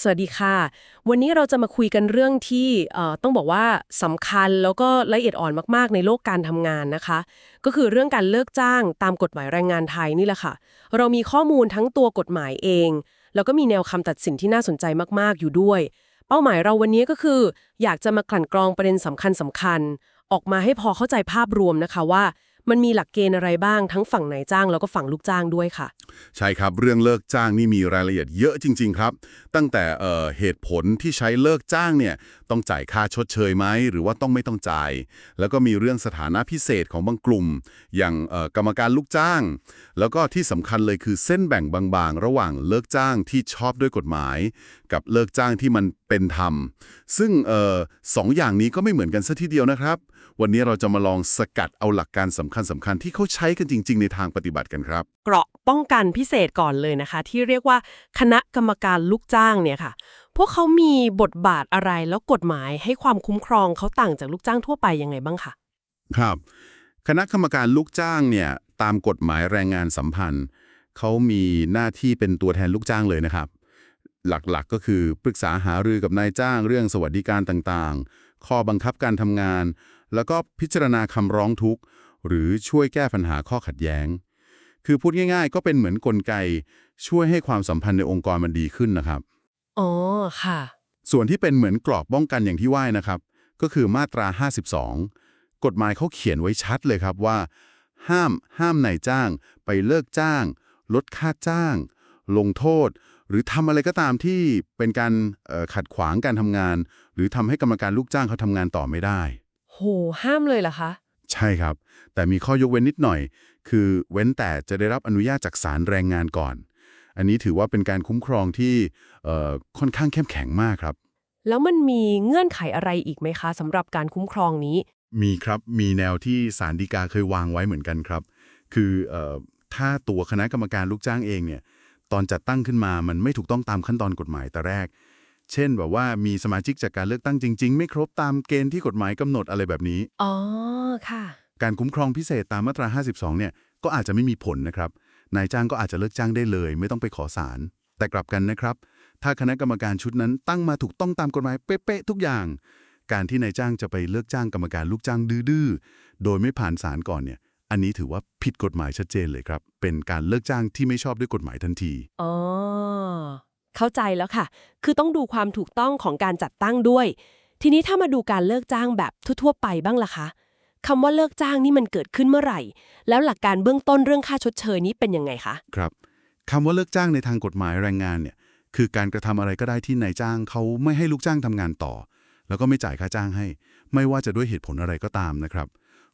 สวัสดีค่ะ วันนี้เราจะมาคุยกันเรื่องที่ต้องบอกว่าสำคัญแล้วก็ละเอียดอ่อนมากๆ ในโลกการทำงานนะคะ ก็คือเรื่องการเลิกจ้างตามกฎหมายแรงงานไทยนี่แหละค่ะ เรามีข้อมูลทั้งตัวกฎหมายเอง แล้วก็มีแนวคำตัดสินที่น่าสนใจมากๆ อยู่ด้วย เป้าหมายเราวันนี้ก็คือ อยากจะมากลั่นกรองประเด็นสำคัญสำคัญๆออกมาให้พอเข้าใจภาพรวมนะคะว่า มันมีหลักเกณฑ์อะไรบ้างทั้งฝั่งนายจ้างแล้วก็ฝั่งลูกจ้างด้วยค่ะ ใช่ครับเรื่องเลิกจ้างนี่มีรายละเอียดเยอะจริง ๆ ครับ ตั้งแต่เเหตุผลที่ใช้เลิกจ้างเนี่ยต้องจ่ายค่าชดเชยไหมหรือว่าต้องไม่ต้องจ่าย แล้วก็มีเรื่องสถานะพิเศษของบางกลุ่ม อย่างกรรมการลูกจ้าง แล้วก็ที่สำคัญเลยคือเส้นแบ่งบางๆ ระหว่างเลิกจ้างที่ชอบด้วยกฎหมาย กับเลิกจ้างที่มันเป็นธรรม ซึ่งออสองอย่างนี้ก็ไม่เหมือนกันซะทีเดียวนะครับ วันนี้เราจะมาลองสกัดเอาหลักการสำคัญสำคัญๆที่เขาใช้กันจริง ๆ ในทางปฏิบัติกันครับ เกราะป้องกันพิเศษก่อนเลยนะคะ ที่เรียกว่าคณะกรรมการลูกจ้างเนี่ยค่ะ พวกเขามีบทบาทอะไรแล้วกฎหมายให้ความคุ้มครองเขาต่างจากลูกจ้างทั่วไปยังไงบ้างคะครับ คณะกรรมการลูกจ้างเนี่ยตามกฎหมายแรงงานสัมพันธ์เขามีหน้าที่เป็นตัวแทนลูกจ้างเลยนะครับ หลักๆก็คือปรึกษาหารือกับนายจ้างเรื่องสวัสดิการต่างๆ ข้อบังคับการทำงาน แล้วก็พิจารณาคำร้องทุกข์ หรือช่วยแก้ปัญหาข้อขัดแย้ง คือพูดง่าย ๆ ก็เป็นเหมือนกลไก ช่วยให้ความสัมพันธ์ในองค์กรมันดีขึ้นนะครับ อ๋อ ค่ะ ส่วนที่เป็นเหมือนกรอบป้องกันอย่างที่ว่านะครับ ก็คือมาตรา 52 กฎหมายเขาเขียนไว้ชัดเลยครับว่า ห้าม ห้ามนายจ้าง ไปเลิกจ้าง ลดค่าจ้าง ลงโทษ หรือทำอะไรก็ตามที่เป็นการเอ่อขัดขวางการทำงาน หรือทำให้กรรมการลูกจ้างเขาทำงานต่อไม่ได้โหห้ามเลยเหรอคะ ใช่ครับ แต่มีข้อยกเว้นนิดหน่อย คือเว้นแต่จะได้รับอนุญาตจากศาลแรงงานก่อน อันนี้ถือว่าเป็นการคุ้มครองที่เอ่อค่อนข้างเข้มแข็งมากครับ แล้วมันมีเงื่อนไขอะไรอีกไหมคะสำหรับการคุ้มครองนี้ มีครับมีแนวที่ศาลฎีกาเคยวางไว้เหมือนกันครับ คือเออถ้าตัวคณะกรรมการลูกจ้างเองเนี่ยตอนจัดตั้งขึ้นมามันไม่ถูกต้องตามขั้นตอนกฎหมายแต่แรก เช่นแบบว่ามีสมาชิกจากการเลือกตั้งจริง ๆ ไม่ครบตามเกณฑ์ที่กฎหมายกำหนดอะไรแบบนี้ อ๋อ ค่ะ การคุ้มครองพิเศษตามมาตรา 52 เนี่ย ก็อาจจะไม่มีผลนะครับ นายจ้างก็อาจจะเลิกจ้างได้เลย ไม่ต้องไปขอศาล แต่กลับกันนะครับ ถ้าคณะกรรมการชุดนั้นตั้งมาถูกต้องตามกฎหมายเป๊ะๆทุกอย่าง การที่นายจ้างจะไปเลิกจ้างกรรมการลูกจ้างดื้อๆ โดยไม่ผ่านศาลก่อนเนี่ย อันนี้ถือว่าผิดกฎหมายชัดเจนเลยครับ เป็นการเลิกจ้างที่ไม่ชอบด้วยกฎหมายทันที อ๋อ เข้าใจแล้วค่ะ คือต้องดูความถูกต้องของการจัดตั้งด้วย ทีนี้ถ้ามาดูการเลิกจ้างแบบทั่วๆไปบ้างล่ะคะคำว่าเลิกจ้างนี่มันเกิดขึ้นเมื่อไหร่ แล้วหลักการเบื้องต้นเรื่องค่าชดเชยนี้เป็นยังไงคะ ครับคำว่าเลิกจ้างในทางกฎหมายแรงงานเนี่ย คือการกระทำอะไรก็ได้ที่นายจ้างเขาไม่ให้ลูกจ้างทำงานต่อ แล้วก็ไม่จ่ายค่าจ้างให้ ไม่ว่าจะด้วยเหตุผลอะไรก็ตามนะครับ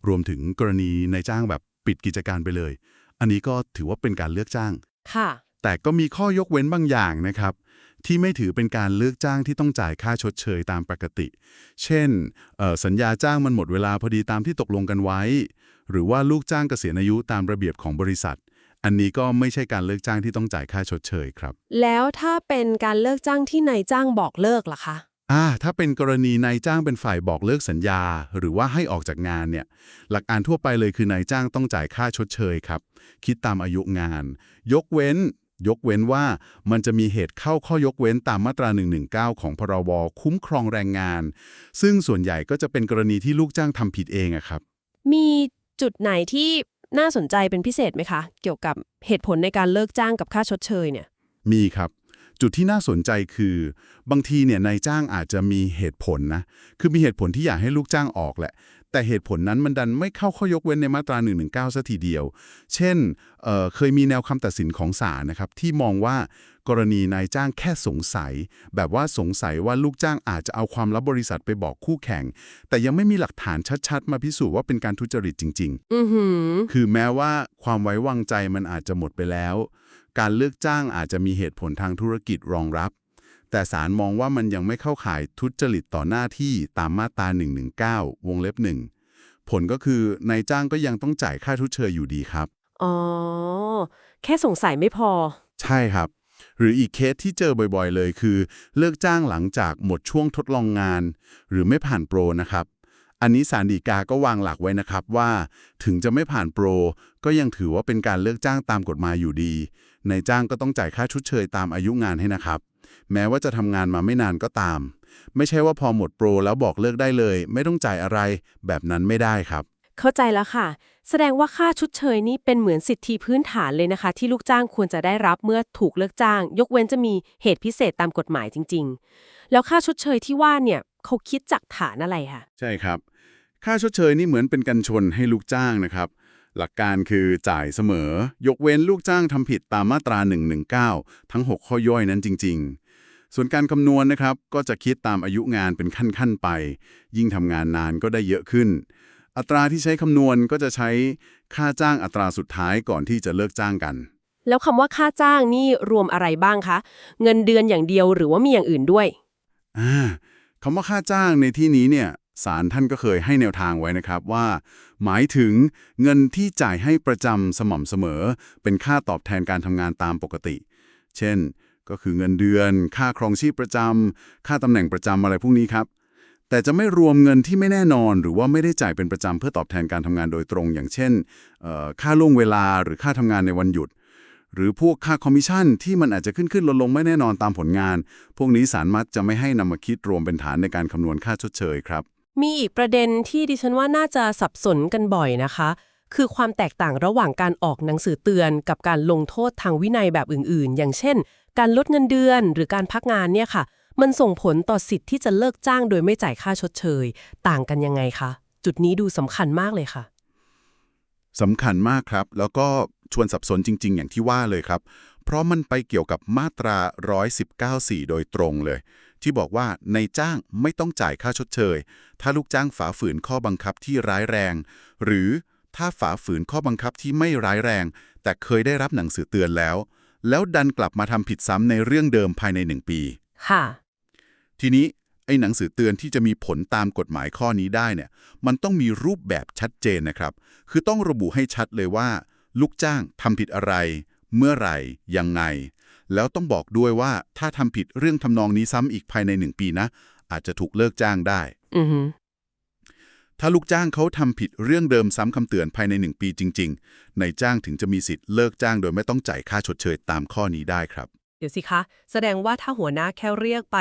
รวมถึงกรณีนายจ้างแบบปิดกิจการไปเลย อันนี้ก็ถือว่าเป็นการเลือกจ้าง ค่ะ แต่ก็มีข้อยกเว้นบางอย่างนะครับ ที่ไม่ถือเป็นการเลือกจ้างที่ต้องจ่ายค่าชดเชยตามปกติ เช่นเอ่อสัญญาจ้างมันหมดเวลาพอดีตามที่ตกลงกันไว้ หรือว่าลูกจ้างเกษียณอายุตามระเบียบของบริษัท อันนี้ก็ไม่ใช่การเลิกจ้างที่ต้องจ่ายค่าชดเชยครับ แล้วถ้าเป็นการเลิกจ้างที่นายจ้างบอกเลิกล่ะคะอ่าถ้าเป็นกรณีนายจ้างเป็นฝ่ายบอกเลิกสัญญา หรือว่าให้ออกจากงานเนี่ย หลักการทั่วไปเลยคือนายจ้างต้องจ่ายค่าชดเชยครับ คิดตามอายุงาน ยกเว้น ยกเว้นว่ามันจะมีเหตุเข้าข้อยกเว้นตามมาตรา 119 ของพรบคุ้มครองแรงงาน ซึ่งส่วนใหญ่ก็จะเป็นกรณีที่ลูกจ้างทำผิดเองอะครับ มีจุดไหนที่น่าสนใจเป็นพิเศษไหมคะ เกี่ยวกับเหตุผลในการเลิกจ้างกับค่าชดเชยเนี่ย มีครับจุดที่น่าสนใจคือ บางทีเนี่ยนายจ้างอาจจะมีเหตุผลนะ คือมีเหตุผลที่อยากให้ลูกจ้างออกแหละ แต่เหตุผลนั้นมันดันไม่เข้าข้อยกเว้นในมาตรา 119ซะทีเดียว เช่นเอ่อเคยมีแนวคำตัดสินของศาลนะครับที่มองว่ากรณีนายจ้างแค่สงสัย แบบว่าสงสัยว่าลูกจ้างอาจจะเอาความลับบริษัทไปบอกคู่แข่ง แต่ยังไม่มีหลักฐานชัดๆ มาพิสูจน์ว่าเป็นการทุจริตจริงๆอือหือคือแม้ว่าความไว้วางใจมันอาจจะหมดไปแล้ว การเลือกจ้างอาจจะมีเหตุผลทางธุรกิจรองรับ แต่ศาลมองว่ามันยังไม่เข้าข่ายทุจริตต่อหน้าที่ตามมาตรา 119 วงเล็บหนึ่งผลก็คือนายจ้างก็ยังต้องจ่ายค่าทุจเชยอยู่ดีครับ อ๋อ แค่สงสัยไม่พอ ใช่ครับ หรืออีกเคสที่เจอบ่อยๆ เลยคือ เลิกจ้างหลังจากหมดช่วงทดลองงาน หรือไม่ผ่านโปรนะครับ อันนี้ศาลฎีกาก็วางหลักไว้นะครับว่า ถึงจะไม่ผ่านโปร ก็ยังถือว่าเป็นการเลิกจ้างตามกฎหมายอยู่ดีนายจ้างก็ต้องจ่ายค่าชดเชยตามอายุงานให้นะครับ แม้ว่าจะทำงานมาไม่นานก็ตาม ไม่ใช่ว่าพอหมดโปรแล้วบอกเลิกได้เลย ไม่ต้องจ่ายอะไร แบบนั้นไม่ได้ครับ เข้าใจแล้วค่ะ แสดงว่าค่าชดเชยนี่เป็นเหมือนสิทธิพื้นฐานเลยนะคะ ที่ลูกจ้างควรจะได้รับเมื่อถูกเลิกจ้าง ยกเว้นจะมีเหตุพิเศษตามกฎหมายจริง ๆ แล้วค่าชดเชยที่ว่าเนี่ยเขาคิดจากฐานอะไรคะใช่ครับ ค่าชดเชยนี่เหมือนเป็นกันชนให้ลูกจ้างนะครับ หลักการคือจ่ายเสมอ ยกเว้นลูกจ้างทำผิดตามมาตรา 119 ทั้ง 6 ข้อย่อยนั้นจริง ๆ ส่วนการคำนวณนะครับ ก็จะคิดตามอายุงานเป็นขั้น ๆ ไป ยิ่งทำงานนานก็ได้เยอะขึ้น อัตราที่ใช้คำนวณก็จะใช้ค่าจ้างอัตราสุดท้ายก่อนที่จะเลิกจ้างกัน แล้วคำว่าค่าจ้างนี่รวมอะไรบ้างคะ เงินเดือนอย่างเดียวหรือว่ามีอย่างอื่นด้วยอ่าคำว่าค่าจ้างในที่นี้เนี่ย ศาลท่านก็เคยให้แนวทางไว้นะครับว่า หมายถึงเงินที่จ่ายให้ประจำสม่ำเสมอ เป็นค่าตอบแทนการทำงานตามปกติ เช่น ก็คือเงินเดือน ค่าครองชีพประจำค่าตำแหน่งประจำอะไรพวกนี้ครับ แต่จะไม่รวมเงินที่ไม่แน่นอน หรือว่าไม่ได้จ่ายเป็นประจำเพื่อตอบแทนการทำงานโดยตรง อย่างเช่นค่าล่วงเวลาหรือค่าทำงานในวันหยุดหรือพวกค่าคอมมิชชั่นที่มันอาจจะขึ้นขึ้นลงลงไม่แน่นอนตามผลงาน พวกนี้ศาลมักจะไม่ให้นำมาคิดรวมเป็นฐานในการคำนวณค่าชดเชยครับ มีอีกประเด็นที่ดิฉันว่าน่าจะสับสนกันบ่อยนะคะ คือความแตกต่างระหว่างการออกหนังสือเตือน กับการลงโทษทางวินัยแบบอื่น ๆ อย่างเช่น การลดเงินเดือนหรือการพักงานเนี่ยค่ะ มันส่งผลต่อสิทธิ์ที่จะเลิกจ้างโดยไม่จ่ายค่าชดเชย ต่างกันยังไงคะ จุดนี้ดูสำคัญมากเลยค่ะสำคัญมากครับ แล้วก็ชวนสับสนจริง ๆ อย่างที่ว่าเลยครับ เพราะมันไปเกี่ยวกับมาตรา 119.4 โดยตรงเลย ที่บอกว่าในจ้างไม่ต้องจ่ายค่าชดเชย ถ้าลูกจ้างฝ่าฝืนข้อบังคับที่ร้ายแรง หรือถ้าฝ่าฝืนข้อบังคับที่ไม่ร้ายแรง แต่เคยได้รับหนังสือเตือนแล้ว แล้วดันกลับมาทำผิดซ้ำในเรื่องเดิมภายในหนึ่งปี ค่ะ ทีนี้ไอ้หนังสือเตือนที่จะมีผลตามกฎหมายข้อนี้ได้เนี่ย มันต้องมีรูปแบบชัดเจนนะครับ คือต้องระบุให้ชัดเลยว่า ลูกจ้างทำผิดอะไร เมื่อไหร่ยังไง แล้วต้องบอกด้วยว่าถ้าทำผิดเรื่องทำนองนี้ซ้ำอีกภายในหนึ่งปีนะ อาจจะถูกเลิกจ้างได้อือฮึถ้าลูกจ้างเขาทำผิดเรื่องเดิมซ้ำคำเตือนภายในหนึ่งปีจริง ๆ นายจ้างถึงจะมีสิทธิ์เลิกจ้างโดยไม่ต้องจ่ายค่าชดเชยตามข้อนี้ได้ครับ เดี๋ยวสิคะ แสดงว่าถ้าหัวหน้าแค่เรียกไป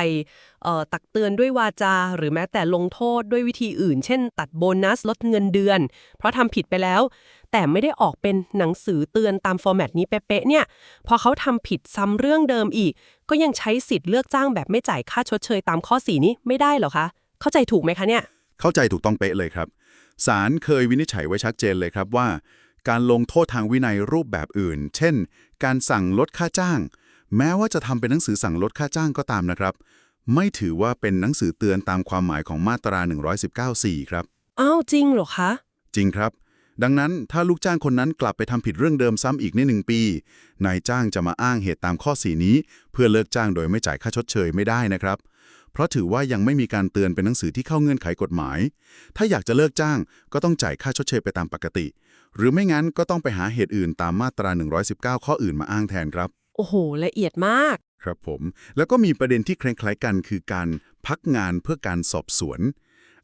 ตักเตือนด้วยวาจา หรือแม้แต่ลงโทษด้วยวิธีอื่น เช่น ตัดโบนัสลดเงินเดือน เพราะทำผิดไปแล้ว แต่ไม่ได้ออกเป็นหนังสือเตือนตามฟอร์แมตนี้เป๊ะๆเนี่ย พอเขาทำผิดซ้ำเรื่องเดิมอีก ก็ยังใช้สิทธิ์เลือกจ้างแบบไม่จ่ายค่าชดเชยตามข้อสีนี้ไม่ได้หรอคะ เข้าใจถูกไหมคะเนี่ย เข้าใจถูกต้องเป๊ะเลยครับศาลเคยวินิจฉัยไว้ชัดเจนเลยครับว่า การลงโทษทางวินัยรูปแบบอื่น เช่น การสั่งลดค่าจ้าง แม้ว่าจะทำเป็นหนังสือสั่งลดค่าจ้างก็ตามนะครับ ไม่ถือว่าเป็นหนังสือเตือนตามความหมายของมาตรา 119.4 ครับ อ้าวจริงเหรอคะ จริงครับ ดังนั้นถ้าลูกจ้างคนนั้นกลับไปทำผิดเรื่องเดิมซ้ำอีกในหนึ่งปี นายจ้างจะมาอ้างเหตุตามข้อสีนี้ เพื่อเลิกจ้างโดยไม่จ่ายค่าชดเชยไม่ได้นะครับ เพราะถือว่ายังไม่มีการเตือนเป็นหนังสือที่เข้าเงื่อนไขกฎหมาย ถ้าอยากจะเลิกจ้างก็ต้องจ่ายค่าชดเชยไปตามปกติ หรือไม่งั้นก็ต้องไปหาเหตุอื่นตามมาตรา 119 ข้ออื่นมาอ้างแทนครับ โอ้โห ละเอียดมาก ครับผม แล้วก็มีประเด็นที่คล้ายๆกันคือการพักงานเพื่อการสอบสวน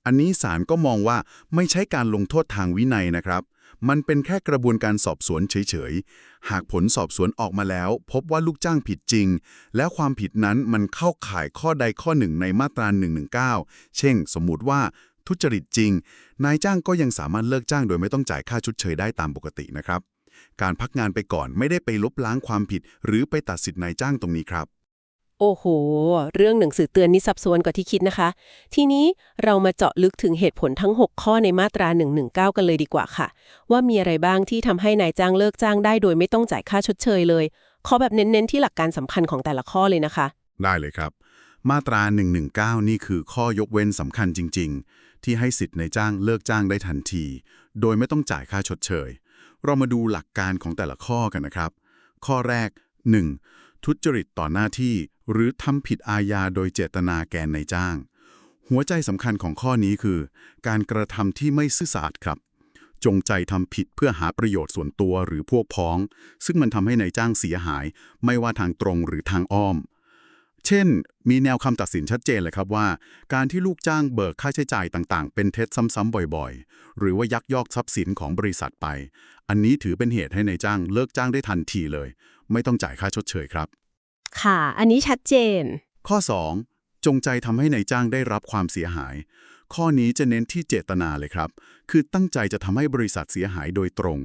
อันนี้ศาลก็มองว่าไม่ใช่การลงโทษทางวินัยนะครับ มันเป็นแค่กระบวนการสอบสวนเฉยๆ หากผลสอบสวนออกมาแล้ว พบว่าลูกจ้างผิดจริง แล้วความผิดนั้นมันเข้าข่ายข้อใดข้อหนึ่งในมาตรา119 เช่น สมมุติว่าทุจริตจริง นายจ้างก็ยังสามารถเลิกจ้างโดยไม่ต้องจ่ายค่าชดเชยได้ตามปกตินะครับ การพักงานไปก่อนไม่ได้ไปลบล้างความผิด หรือไปตัดสิทธิ์นายจ้างตรงนี้ครับ โอ้โห เรื่องหนังสือเตือนนี่ซับซ้อนกว่าที่คิดนะคะ ทีนี้เรามาเจาะลึกถึงเหตุผลทั้ง 6 ข้อในมาตรา 119 กันเลยดีกว่าค่ะ ว่ามีอะไรบ้างที่ทำให้นายจ้างเลิกจ้างได้ โดยไม่ต้องจ่ายค่าชดเชยเลยขอแบบเน้นๆที่หลักการสำคัญของแต่ละข้อเลยนะคะ ได้เลยครับมาตรา 119 นี่คือข้อยกเว้นสำคัญจริง ๆ ที่ให้สิทธิ์ในจ้างเลิกจ้างได้ทันที โดยไม่ต้องจ่ายค่าชดเชย เรามาดูหลักการของแต่ละข้อกันนะครับ ข้อแรก 1. ทุจริตต่อหน้าที่หรือทำผิดอาญาโดยเจตนาแกนในจ้าง หัวใจสำคัญของข้อนี้คือ การกระทำที่ไม่ซื่อสัตย์ครับ จงใจทำผิดเพื่อหาประโยชน์ส่วนตัวหรือพวกพ้อง ซึ่งมันทำให้ในายจ้างเสียหาย ไม่ว่าทางตรงหรือทางอ้อม เช่น มีแนวคำตัดสินชัดเจนเลยครับว่า การที่ลูกจ้างเบิกค่าใช้จ่ายต่างๆ เป็นเท็จซ้ำๆบ่อยๆ หรือว่ายักยอกทรัพย์สินของบริษัทไป อันนี้ถือเป็นเหตุให้ในายจ้างเลิกจ้างได้ทันทีเลย ไม่ต้องจ่ายค่าชดเชยครับ ค่ะ อันนี้ชัดเจน ข้อ 2. จงใจทำให้นายจ้างได้รับความเสียหาย ข้อนี้จะเน้นที่เจตนาเลยครับ คือตั้งใจจะทำให้บริษัทเสียหายโดยตรง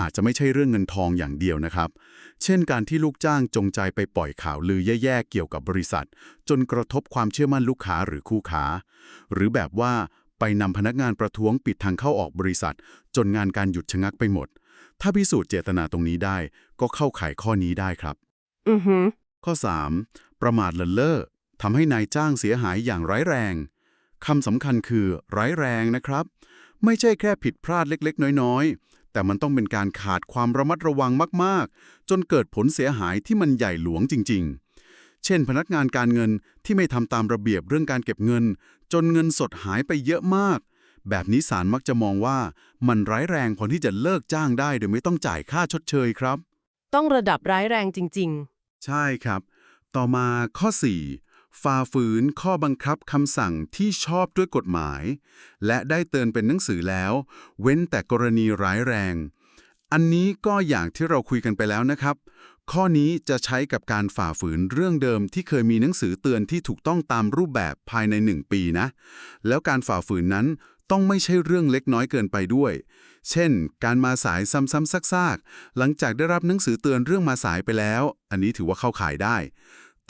อาจจะไม่ใช่เรื่องเงินทองอย่างเดียวนะครับ เช่นการที่ลูกจ้างจงใจไปปล่อยข่าวลือแย่ๆเกี่ยวกับบริษัท จนกระทบความเชื่อมั่นลูกค้าหรือคู่ค้า หรือแบบว่าไปนำพนักงานประท้วงปิดทางเข้าออกบริษัท จนงานการหยุดชะงักไปหมด ถ้าพิสูจน์เจตนาตรงนี้ได้ ก็เข้าข่ายข้อนี้ได้ครับ อือหือข้อ 3. ประมาทเลินเล่อทำให้นายจ้างเสียหายอย่างร้ายแรง คำสำคัญคือร้ายแรงนะครับ ไม่ใช่แค่ผิดพลาดเล็กๆ น้อยๆ แต่มันต้องเป็นการขาดความระมัดระวังมากๆ จนเกิดผลเสียหายที่มันใหญ่หลวงจริง ๆ เช่น พนักงานการเงินที่ไม่ทำตามระเบียบเรื่องการเก็บเงิน จนเงินสดหายไปเยอะมาก แบบนี้ศาลมักจะมองว่ามันร้ายแรงพอที่จะเลิกจ้างได้ โดยไม่ต้องจ่ายค่าชดเชยครับ ต้องระดับร้ายแรงจริงใช่ครับ ต่อมาข้อ 4. ฝ่าฝืนข้อบังคับคำสั่งที่ชอบด้วยกฎหมาย และได้เตือนเป็นหนังสือแล้ว เว้นแต่กรณีร้ายแรง อันนี้ก็อย่างที่เราคุยกันไปแล้วนะครับ ข้อนี้จะใช้กับการฝ่าฝืนเรื่องเดิมที่เคยมีหนังสือเตือนที่ถูกต้องตามรูปแบบภายใน 1 ปีนะ แล้วการฝ่าฝืนนั้นต้องไม่ใช่เรื่องเล็กน้อยเกินไปด้วย เช่น การมาสายซ้ำๆซากๆ หลังจากได้รับหนังสือเตือนเรื่องมาสายไปแล้ว อันนี้ถือว่าเข้าข่ายได้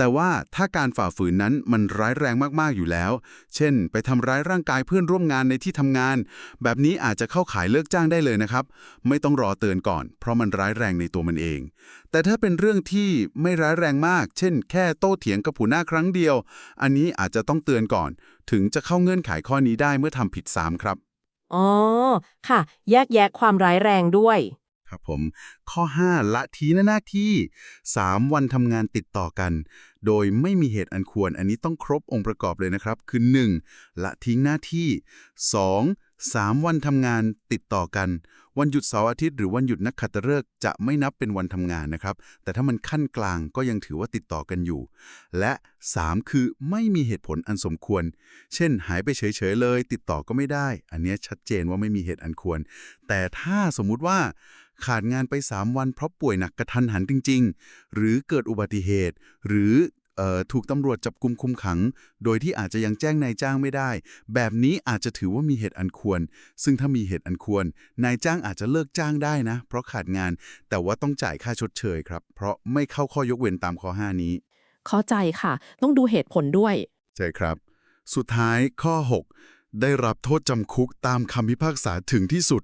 แต่ว่าถ้าการฝ่าฝืนนั้นมันร้ายแรงมากๆอยู่แล้ว เช่น ไปทำร้ายร่างกายเพื่อนร่วมงานในที่ทำงาน แบบนี้อาจจะเข้าขายเลิกจ้างได้เลยนะครับ ไม่ต้องรอเตือนก่อน เพราะมันร้ายแรงในตัวมันเอง แต่ถ้าเป็นเรื่องที่ไม่ร้ายแรงมาก เช่น แค่โต้เถียงกับผู้หน้าครั้งเดียว อันนี้อาจจะต้องเตือนก่อน ถึงจะเข้าเงื่อนไขข้อนี้ได้เมื่อทำผิดซ้ำครับอ๋อค่ะ แยกแยะความร้ายแรงด้วย ครับผม ข้อ 5 ละทีหน้าที่ 3 วันทำงานติดต่อกัน โดยไม่มีเหตุอันควร อันนี้ต้องครบองค์ประกอบเลยนะครับ คือ 1. ละทิ้งหน้าที่ 2. 3 วันทำงานติดต่อกัน วันหยุดเสาร์อาทิตย์หรือวันหยุดนักขัตฤกษ์จะไม่นับเป็นวันทำงานนะครับ แต่ถ้ามันขั้นกลางก็ยังถือว่าติดต่อกันอยู่ และ 3 คือไม่มีเหตุผลอันสมควร เช่น หายไปเฉยๆเลย ติดต่อก็ไม่ได้ อันนี้ชัดเจนว่าไม่มีเหตุอันควร แต่ถ้าสมมุติว่า ขาดงานไป 3 วันเพราะป่วยหนักกระทันหันจริง ๆ หรือเกิดอุบัติเหตุ หรือเอ่อถูกตำรวจจับกุมคุมขัง โดยที่อาจจะยังแจ้งนายจ้างไม่ได้ แบบนี้อาจจะถือว่ามีเหตุอันควร ซึ่งถ้ามีเหตุอันควร นายจ้างอาจจะเลิกจ้างได้นะ เพราะขาดงาน แต่ว่าต้องจ่ายค่าชดเชยครับ เพราะไม่เข้าข้อยกเว้นตามข้อ 5 นี้ เข้าใจค่ะ ต้องดูเหตุผลด้วย ใช่ครับ สุดท้ายข้อ 6 ได้รับโทษจำคุกตามคำพิพากษาถึงที่สุด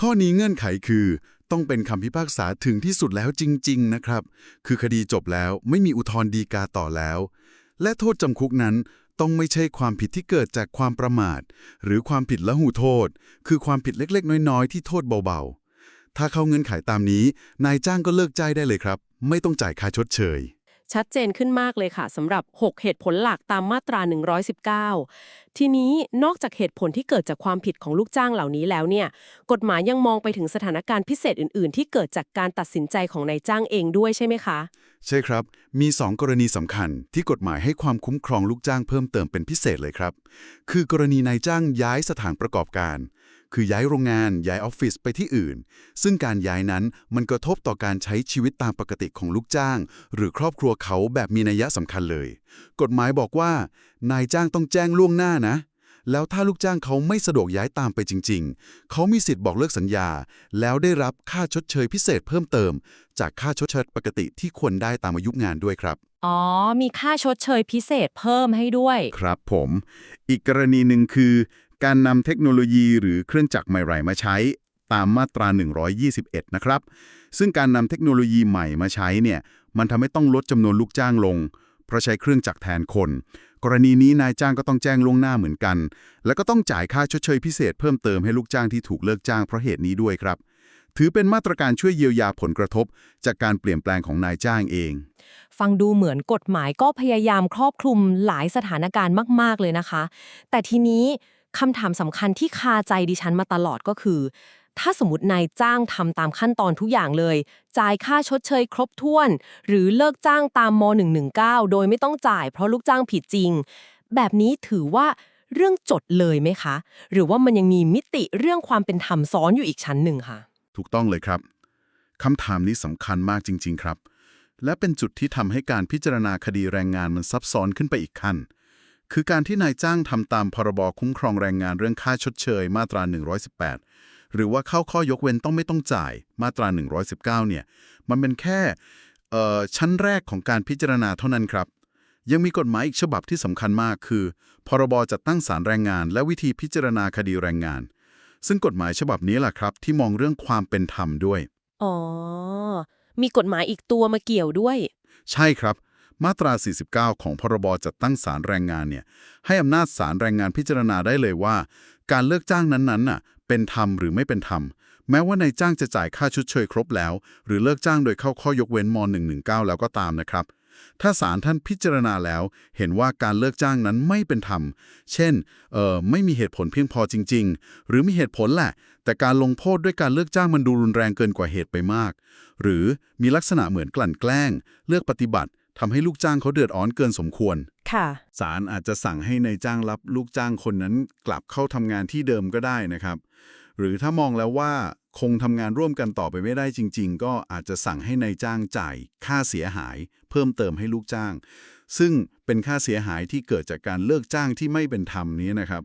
ข้อนี้เงื่อนไขคือ ต้องเป็นคำพิพากษาถึงที่สุดแล้วจริง ๆ นะครับ คือคดีจบแล้วไม่มีอุทธรณ์ฎีกาต่อแล้ว และโทษจำคุกนั้นต้องไม่ใช่ความผิดที่เกิดจากความประมาท หรือความผิดละหูโทษ คือความผิดเล็กๆ น้อยๆ ที่โทษเบาๆ ถ้าเข้าเงื่อนไขตามนี้ นายจ้างก็เลิกจ่ายได้เลยครับ ไม่ต้องจ่ายค่าชดเชย ชัดเจนขึ้นมากเลยค่ะสำหรับ 6 เหตุผลหลักตามมาตรา 119 ทีนี้นอกจากเหตุผลที่เกิดจากความผิดของลูกจ้างเหล่านี้แล้วเนี่ยกฎหมายยังมองไปถึงสถานการณ์พิเศษอื่น ๆ ที่เกิดจากการตัดสินใจของนายจ้างเองด้วยใช่ไหมคะ ใช่ครับ มี 2 กรณีสำคัญ ที่กฎหมายให้ความคุ้มครองลูกจ้างเพิ่มเติมเป็นพิเศษเลยครับ คือกรณีนายจ้างย้ายสถานประกอบการ คือย้ายโรงงานย้ายออฟฟิศไปที่อื่น ซึ่งการย้ายนั้นมันกระทบต่อการใช้ชีวิตตามปกติของลูกจ้าง หรือครอบครัวเขาแบบมีนัยสำคัญเลย กฎหมายบอกว่า นายจ้างต้องแจ้งล่วงหน้านะ แล้วถ้าลูกจ้างเขาไม่สะดวกย้ายตามไปจริง ๆ เขามีสิทธิ์บอกเลิกสัญญา แล้วได้รับค่าชดเชยพิเศษเพิ่มเติม จากค่าชดเชยปกติที่ควรได้ตามอายุงานด้วยครับอ๋อ มีค่าชดเชยพิเศษเพิ่มให้ด้วย ครับผม อีกกรณีหนึ่งคือ การนำเทคโนโลยีหรือเครื่องจักรใหม่ๆมาใช้ตามมาตรา 121 นะครับ ซึ่งการนำเทคโนโลยีใหม่มาใช้เนี่ยมันทำให้ต้องลดจำนวนลูกจ้างลง เพราะใช้เครื่องจักรแทนคน กรณีนี้นายจ้างก็ต้องแจ้งล่วงหน้าเหมือนกัน แล้วก็ต้องจ่ายค่าชดเชยพิเศษเพิ่มเติมให้ลูกจ้างที่ถูกเลิกจ้างเพราะเหตุนี้ด้วยครับ ถือเป็นมาตรการช่วยเยียวยาผลกระทบ จากการเปลี่ยนแปลงของนายจ้างเอง ฟังดูเหมือนกฎหมายก็พยายามครอบคลุมหลายสถานการณ์มาก ๆ เลยนะคะ แต่ทีนี้ คำถามสำคัญที่คาใจดิฉันมาตลอดก็คือ ถ้าสมมตินายจ้างทำตามขั้นตอนทุกอย่างเลย จ่ายค่าชดเชยครบถ้วน หรือเลิกจ้างตามม .119 โดยไม่ต้องจ่ายเพราะลูกจ้างผิดจริง แบบนี้ถือว่าเรื่องจดเลยไหมคะ หรือว่ามันยังมีมิติเรื่องความเป็นธรรมซ้อนอยู่อีกชั้นหนึ่งคะถูกต้องเลยครับคำถามนี้สำคัญมากจริง ๆ ครับ และเป็นจุดที่ทำให้การพิจารณาคดีแรงงานมันซับซ้อนขึ้นไปอีกขั้น คือการที่นายจ้างทำตามพรบคุ้มครองแรงงานเรื่องค่าชดเชย มาตรา 118 หรือว่าเข้าข้อยกเว้นต้องไม่ต้องจ่ายมาตรา 119 เนี่ย มันเป็นแค่เอ่อชั้นแรกของการพิจารณาเท่านั้นครับ ยังมีกฎหมายอีกฉบับที่สำคัญมากคือ พรบจัดตั้งศาลแรงงาน และวิธีพิจารณาคดีแรงงาน ซึ่งกฎหมายฉบับนี้แหละครับ ที่มองเรื่องความเป็นธรรมด้วย อ๋อ มีกฎหมายอีกตัวมาเกี่ยวด้วย ใช่ครับ มาตรา 49 ของพรบจัดตั้งศาลแรงงานเนี่ยให้อำนาจศาลแรงงานพิจารณาได้เลยว่า การเลิกจ้างนั้นๆน่ะเป็นธรรมหรือไม่เป็นธรรม แม้ว่านายจ้างจะจ่ายค่าชดเชยครบแล้ว หรือเลิกจ้างโดยเข้าข้อยกเว้นม .119 แล้วก็ตามนะครับ ถ้าศาลท่านพิจารณาแล้ว เห็นว่าการเลิกจ้างนั้นไม่เป็นธรรม เช่นเอ่อไม่มีเหตุผลเพียงพอจริง ๆ หรือมีเหตุผลแหละ แต่การลงโทษด้วยการเลิกจ้างมันดูรุนแรงเกินกว่าเหตุไปมาก หรือมีลักษณะเหมือนกลั่นแกล้ง เลือกปฏิบัติ ทำให้ลูกจ้างเขาเดือดร้อนเกินสมควร ค่ะ ศาลอาจจะสั่งให้ในายจ้างรับลูกจ้างคนนั้นกลับเข้าทำงานที่เดิมก็ได้นะครับ หรือถ้ามองแล้วว่าคงทำงานร่วมกันต่อไปไม่ได้จริง ๆ ก็อาจจะสั่งให้ในายจ้างจ่าย ค่าเสียหาย เพิ่มเติมให้ลูกจ้าง ซึ่งเป็นค่าเสียหายที่เกิดจากการเลิกจ้างที่ไม่เป็นธรรมนี้นะครับ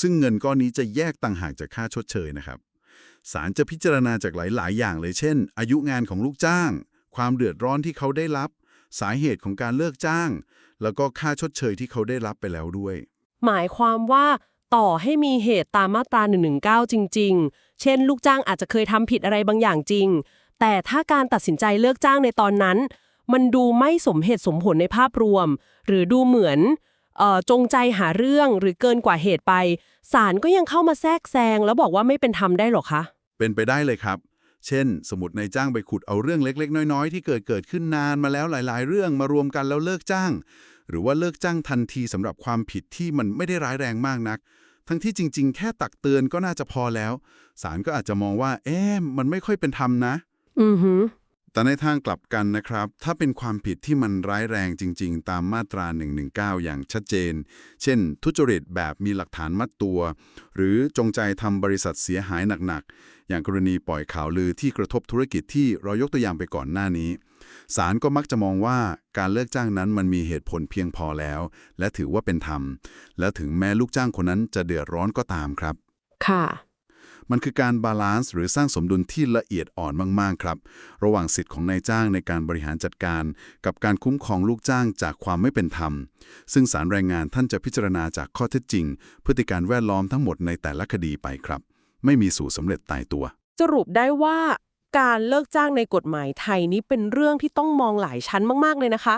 ซึ่งเงินก้อนนี้จะแยกต่างหากจากค่าชดเชยนะครับ ศาลจะพิจารณาจากหลาย ๆ อย่างเลยเช่น อายุงานของลูกจ้าง ความเดือดร้อนที่เขาได้รับ สาเหตุของการเลิกจ้าง แล้วก็ค่าชดเชยที่เขาได้รับไปแล้วด้วย หมายความว่าต่อให้มีเหตุตามมาตรา119 จริง ๆ เช่น ลูกจ้างอาจจะเคยทำผิดอะไรบางอย่างจริง แต่ถ้าการตัดสินใจเลิกจ้างในตอนนั้น มันดูไม่สมเหตุสมผลในภาพรวม หรือดูเหมือนเอ่อจงใจหาเรื่องหรือเกินกว่าเหตุไปศาลก็ยังเข้ามาแทรกแซงแล้วบอกว่าไม่เป็นธรรมได้หรอคะ เป็นไปได้เลยครับ เช่น สมมตินายจ้างไปขุดเอาเรื่องเล็ก ๆ น้อย ๆ ที่เกิดเกิดขึ้นนานมาแล้วหลาย ๆ เรื่องมารวมกันแล้วเลิกจ้าง หรือว่าเลิกจ้างทันทีสำหรับความผิดที่มันไม่ได้ร้ายแรงมากนัก ทั้งที่จริง ๆ แค่ตักเตือนก็น่าจะพอแล้วศาลก็อาจจะมองว่า เอ๊ะมันไม่ค่อยเป็นธรรมนะ อือหือแต่ในทางกลับกันนะครับ ถ้าเป็นความผิดที่มันร้ายแรงจริง ๆ ตามมาตรา 119 อย่างชัดเจน เช่น ทุจริตแบบมีหลักฐานมัดตัว หรือจงใจทำบริษัทเสียหายหนักๆ อย่างกรณีปล่อยข่าวลือที่กระทบธุรกิจที่เรายกตัวอย่างไปก่อนหน้านี้ศาลก็มักจะมองว่าการเลิกจ้างนั้นมันมีเหตุผลเพียงพอแล้ว และถือว่าเป็นธรรม และถึงแม้ลูกจ้างคนนั้นจะเดือดร้อนก็ตามครับ ค่ะ มันคือการบาลานซ์หรือสร้างสมดุลที่ละเอียดอ่อนมาก ๆ ครับ ระหว่างสิทธิ์ของนายจ้างในการบริหารจัดการ กับการคุ้มครองลูกจ้างจากความไม่เป็นธรรม ซึ่งสารแรงงานท่านจะพิจารณาจากข้อเท็จจริง พฤติการแวดล้อมทั้งหมดในแต่ละคดีไปครับ ไม่มีสูตรสำเร็จตายตัว สรุปได้ว่าการเลิกจ้างในกฎหมายไทยนี้เป็นเรื่องที่ต้องมองหลายชั้นมากๆเลยนะคะ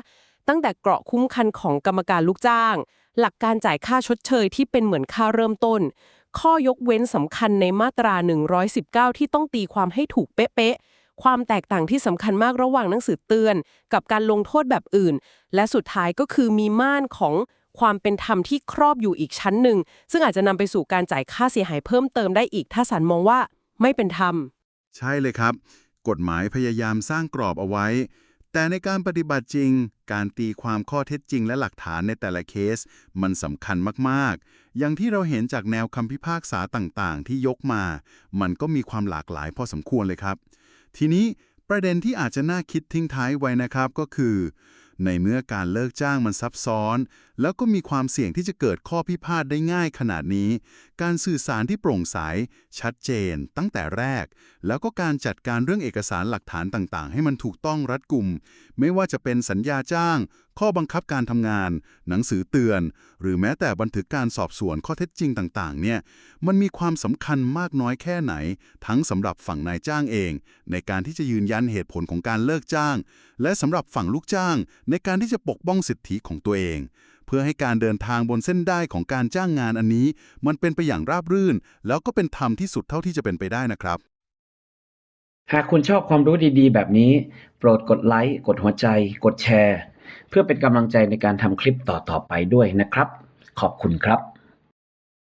ตั้งแต่เกราะคุ้มคันของกรรมการลูกจ้าง หลักการจ่ายค่าชดเชยที่เป็นเหมือนค่าเริ่มต้น ข้อยกเว้นสำคัญในมาตรา 119 ที่ต้องตีความให้ถูกเป๊ะๆความแตกต่างที่สำคัญมากระหว่างหนังสือเตือน กับการลงโทษแบบอื่น และสุดท้ายก็คือมีม่านของความเป็นธรรมที่ครอบอยู่อีกชั้นหนึ่ง ซึ่งอาจจะนำไปสู่การจ่ายค่าเสียหายเพิ่มเติมได้อีก ถ้าศาลมองว่าไม่เป็นธรรม ใช่เลยครับ กฎหมายพยายามสร้างกรอบเอาไว้ แต่ในการปฏิบัติจริง การตีความข้อเท็จจริงและหลักฐานในแต่ละเคส มันสำคัญมากๆ อย่างที่เราเห็นจากแนวคำพิพากษาต่างๆ ที่ยกมา มันก็มีความหลากหลายพอสมควรเลยครับ ทีนี้ประเด็นที่อาจจะน่าคิดทิ้งท้ายไว้นะครับก็คือ ในเมื่อการเลิกจ้างมันซับซ้อน แล้วก็มีความเสี่ยงที่จะเกิดข้อพิพาทได้ง่ายขนาดนี้ การสื่อสารที่โปร่งใส ชัดเจน ตั้งแต่แรก แล้วก็การจัดการเรื่องเอกสารหลักฐานต่างๆ ให้มันถูกต้องรัดกุม ไม่ว่าจะเป็นสัญญาจ้าง ข้อบังคับการทำงาน หนังสือเตือน หรือแม้แต่บันทึกการสอบสวนข้อเท็จจริงต่างๆ เนี่ย มันมีความสำคัญมากน้อยแค่ไหน ทั้งสำหรับฝั่งนายจ้างเอง ในการที่จะยืนยันเหตุผลของการเลิกจ้าง และสำหรับฝั่งลูกจ้าง ในการที่จะปกป้องสิทธิของตัวเอง เพื่อให้การเดินทางบนเส้นได้ของการจ้างงานอันนี้ มันเป็นไปอย่างราบรื่น แล้วก็เป็นธรรมที่สุดเท่าที่จะเป็นไปได้นะครับ หากคุณชอบความรู้ดีๆ แบบนี้ โปรดกดไลค์กดหัวใจ กดแชร์ เพื่อเป็นกำลังใจในการทำคลิปต่อๆไปด้วยนะครับ ขอบคุณครับ